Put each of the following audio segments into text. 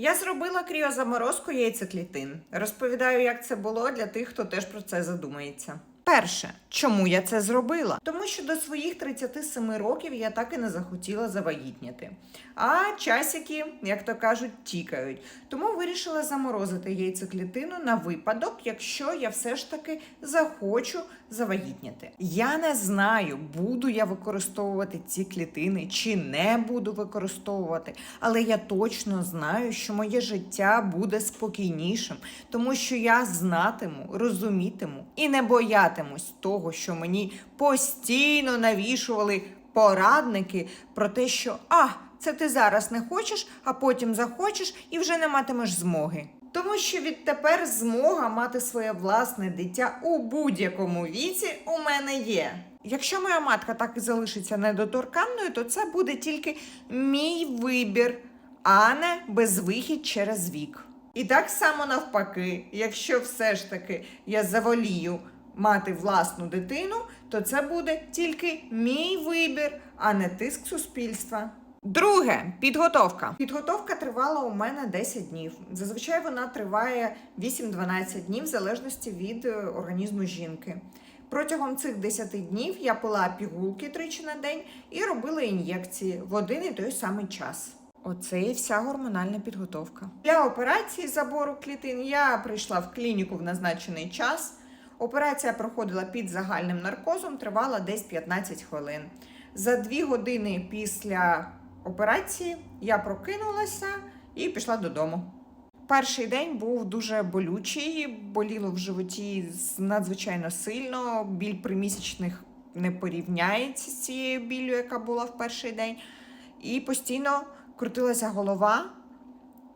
Я зробила кріозаморозку яйцеклітин. Розповідаю, як це було для тих, хто теж про це задумається. Перше, чому я це зробила? Тому що до своїх 37 років я так і не захотіла завагітніти. А часики, як то кажуть, тікають. Тому вирішила заморозити яйцеклітину на випадок, якщо я все ж таки захочу завагітніти. Я не знаю, буду я використовувати ці клітини чи не буду використовувати, але я точно знаю, що моє життя буде спокійнішим, тому що я знатиму, розумітиму і не боятимусь того, що мені постійно навішували порадники про те, що а, це ти зараз не хочеш, а потім захочеш і вже не матимеш змоги. Тому що відтепер змога мати своє власне дитя у будь-якому віці у мене є. Якщо моя матка так і залишиться недоторканною, то це буде тільки мій вибір, а не безвихідь через вік. І так само навпаки, якщо все ж таки я заволію мати власну дитину, то це буде тільки мій вибір, а не тиск суспільства. Друге підготовка. Підготовка тривала у мене 10 днів. Зазвичай вона триває 8-12 днів в залежності від е, організму жінки. Протягом цих 10 днів я пила пігулки тричі на день і робила ін'єкції в один і той самий час. Оце і вся гормональна підготовка. Для операції забору клітин я прийшла в клініку в назначений час. Операція проходила під загальним наркозом, тривала десь 15 хвилин. За дві години після операції я прокинулася і пішла додому. Перший день був дуже болючий, боліло в животі надзвичайно сильно. Біль примісячних не порівняється з цією біллю, яка була в перший день. І постійно крутилася голова,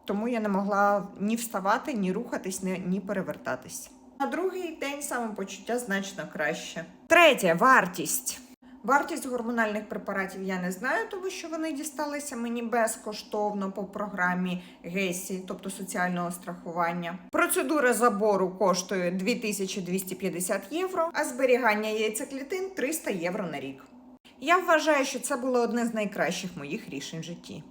тому я не могла ні вставати, ні рухатись, ні, перевертатись. На другий день самопочуття значно краще. Третє вартість. Вартість гормональних препаратів я не знаю, тому що вони дісталися мені безкоштовно по програмі ГЕСІ, тобто соціального страхування. Процедура забору коштує 2250 євро, а зберігання яйцеклітин 300 євро на рік. Я вважаю, що це було одне з найкращих моїх рішень в житті.